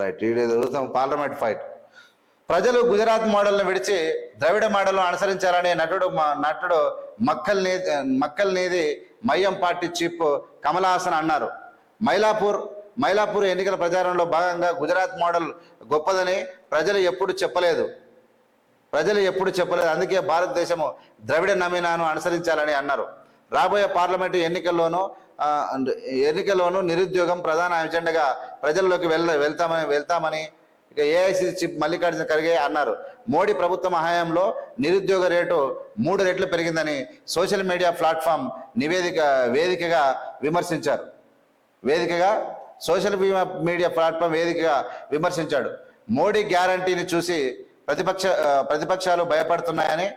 Right ఇది parliament fight ప్రజలు గుజరాత్ మోడల్ను విడిచి ద్రవిడ మోడల్ను అనుసరించాలని నటుడు నటుడు మక్కల్ మక్కల్నేది మక్కల్ నీది మయ్యం పార్టీ చీఫ్ కమలాసన్ అన్నారు. మైలాపూర్ మైలాపూర్ ఎన్నికల ప్రచారంలో భాగంగా గుజరాత్ మోడల్ గొప్పదని ప్రజలు ఎప్పుడు చెప్పలేదు. ప్రజలు ఎప్పుడు చెప్పలేదు. అందుకే భారతదేశము ద్రవిడ నమీనాను అనుసరించాలని అన్నారు. రాబోయే పార్లమెంటు ఎన్నికల్లోనూ ఎన్నికల్లోనూ నిరుద్యోగం ప్రధాన ఎజెండాగా ప్రజల్లోకి వెళ్ళ వెళ్తామని వెళ్తామని ఇక ఏఐసిసి చీఫ్ మల్లికార్జున ఖర్గే అన్నారు. మోడీ ప్రభుత్వం హయాంలో నిరుద్యోగ రేటు మూడు రెట్లు పెరిగిందని సోషల్ మీడియా ప్లాట్ఫామ్ నివేదిక వేదికగా విమర్శించారు. వేదికగా సోషల్ బీమా మీడియా ప్లాట్ఫామ్ వేదికగా విమర్శించాడు. మోడీ గ్యారంటీని చూసి ప్రతిపక్ష ప్రతిపక్షాలు భయపడుతున్నాయని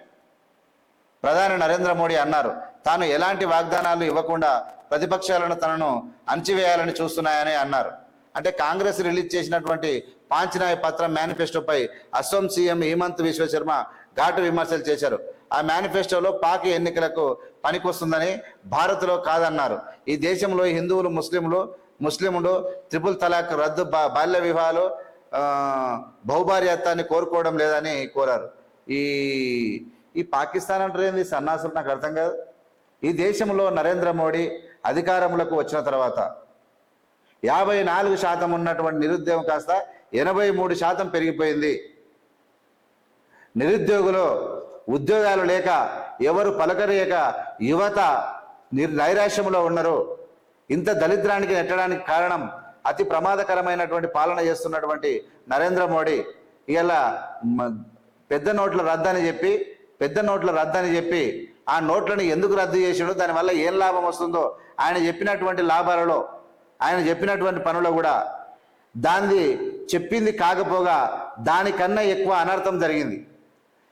ప్రధాని నరేంద్ర మోడీ అన్నారు. తాను ఎలాంటి వాగ్దానాలు ఇవ్వకుండా ప్రతిపక్షాలను తనను అణచివేయాలని చూస్తున్నాయని అన్నారు. అంటే కాంగ్రెస్ రిలీజ్ చేసినటువంటి పాంచనాయ పత్రం మేనిఫెస్టోపై అస్సోం సీఎం హేమంత్ విశ్వశర్మ ఘాటు విమర్శలు చేశారు. ఆ మేనిఫెస్టోలో పాక్ ఎన్నికలకు పనికొస్తుందని భారత్లో కాదన్నారు. ఈ దేశంలో హిందువులు ముస్లింలు ముస్లింలు త్రిపుల్ తలాక్ రద్దు బాల్య వివాహాలు బహుభార్యత్వాన్ని కోరుకోవడం లేదని కోరారు. ఈ ఈ పాకిస్తాన్ అంటే ఏంది? సన్నాసులు నాకు అర్థం కాదు. ఈ దేశంలో నరేంద్ర మోడీ అధికారంలోకి వచ్చిన తర్వాత యాభై నాలుగు శాతం ఉన్నటువంటి నిరుద్యోగం కాస్త ఎనభై మూడు శాతం పెరిగిపోయింది. నిరుద్యోగులు ఉద్యోగాలు లేక ఎవరు పలకరియక యువత నిర్ నైరాశ్యంలో ఉన్నారు. ఇంత దరిద్రానికి నెట్టడానికి కారణం అతి ప్రమాదకరమైనటువంటి పాలన చేస్తున్నటువంటి నరేంద్ర మోడీ. ఇలా పెద్ద నోట్ల రద్దని చెప్పి పెద్ద నోట్ల రద్దని చెప్పి ఆ నోట్లను ఎందుకు రద్దు చేసాడో దానివల్ల ఏం లాభం వస్తుందో ఆయన చెప్పినటువంటి లాభాలలో ఆయన చెప్పినటువంటి పనులు కూడా దాన్ని చెప్పింది కాకపోగా దానికన్నా ఎక్కువ అనర్థం జరిగింది.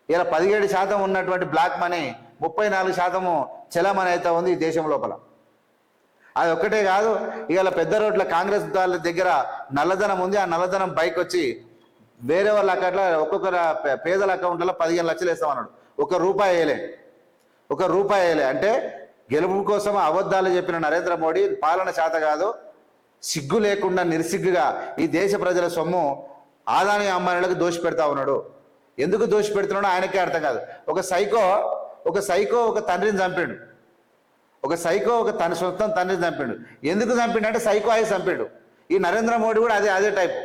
ఇలా పదిహేడు శాతం ఉన్నటువంటి బ్లాక్ మనీ ముప్పై నాలుగు శాతము చలమని అయితే ఉంది ఈ దేశం లోపల. అది ఒక్కటే కాదు ఇవాళ పెద్ద రోడ్ల కాంగ్రెస్ వాళ్ళ దగ్గర నల్లధనం ఉంది ఆ నల్లధనం బైక్ వచ్చి వేరే వాళ్ళ అకౌంట్లో ఒక్కొక్కరు పేదల అకౌంట్లలో పదిహేను లక్షలు వేస్తామన్నాడు. ఒక రూపాయి వేయలే. ఒక రూపాయి వేయలే. అంటే గెలుపు కోసం అబద్ధాలు చెప్పిన నరేంద్ర మోడీ పాలన శాత కాదు సిగ్గు లేకుండా నిర్సిగ్గుగా ఈ దేశ ప్రజల సొమ్ము ఆదాని అమ్మాయిలకు దోషి పెడతా ఉన్నాడు. ఎందుకు దోషి పెడుతున్నాడో ఆయనకే అర్థం కాదు. ఒక సైకో ఒక సైకో ఒక తండ్రిని చంపాడు. ఒక సైకో ఒక తన సొంతం తండ్రిని చంపాడు. ఎందుకు చంపాడు అంటే సైకో అయి చంపాడు. ఈ నరేంద్ర మోడీ కూడా అదే అదే టైపు.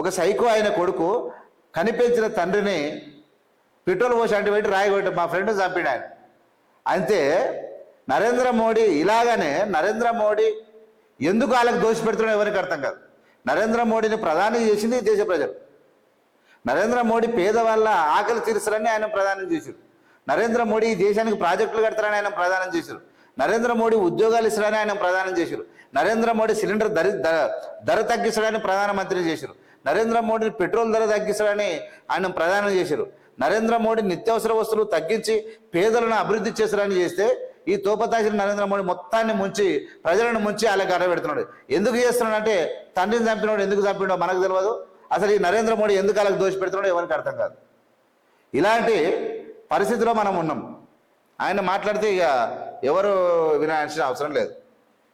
ఒక సైకో ఆయన కొడుకు కనిపించిన తండ్రిని పెట్రోల్ పోసి అంటే పెట్టి రాయగొట్టి మా ఫ్రెండ్ చంపాడు ఆయన. అంతే నరేంద్ర మోడీ ఇలాగనే నరేంద్ర మోడీ ఎందుకు వాళ్ళకి దోషి పెడుతున్నాడో ఎవరికి అర్థం కాదు. నరేంద్ర మోడీని ప్రధాని చేసింది దేశ ప్రజలు. నరేంద్ర మోడీ పేదవాళ్ళ ఆకలి తీర్చాలని ఆయన ప్రధానం చేశారు. నరేంద్ర మోడీ ఈ దేశానికి ప్రాజెక్టులు కడతారని ఆయన ప్రధానం చేశారు. నరేంద్ర మోడీ ఉద్యోగాలు ఇస్తారని ఆయన ప్రధానం చేశారు. నరేంద్ర మోడీ సిలిండర్ ధర ధర- తగ్గిస్తాడని ప్రధానమంత్రి చేశారు. నరేంద్ర మోడీ పెట్రోల్ ధర తగ్గిస్తాడని ఆయన ప్రధానం చేశారు. నరేంద్ర మోడీ నిత్యావసర వస్తువులు తగ్గించి పేదలను అభివృద్ధి చేస్తారని చేస్తే ఈ తోపతాసిన నరేంద్ర మోడీ మొత్తాన్ని ముంచి ప్రజలను ముంచి వాళ్ళకి పెడుతున్నాడు. ఎందుకు చేస్తున్నాడు అంటే తండ్రిని చంపినోడు ఎందుకు చంపినో మనకు తెలియదు అసలు ఈ నరేంద్ర మోడీ ఎందుకు వాళ్ళకి దోషి పెడుతున్నాడో ఎవరికి అర్థం కాదు. ఇలాంటి పరిస్థితిలో మనం ఉన్నాం. ఆయన మాట్లాడితే ఇక ఎవరు వినాల్సిన అవసరం లేదు.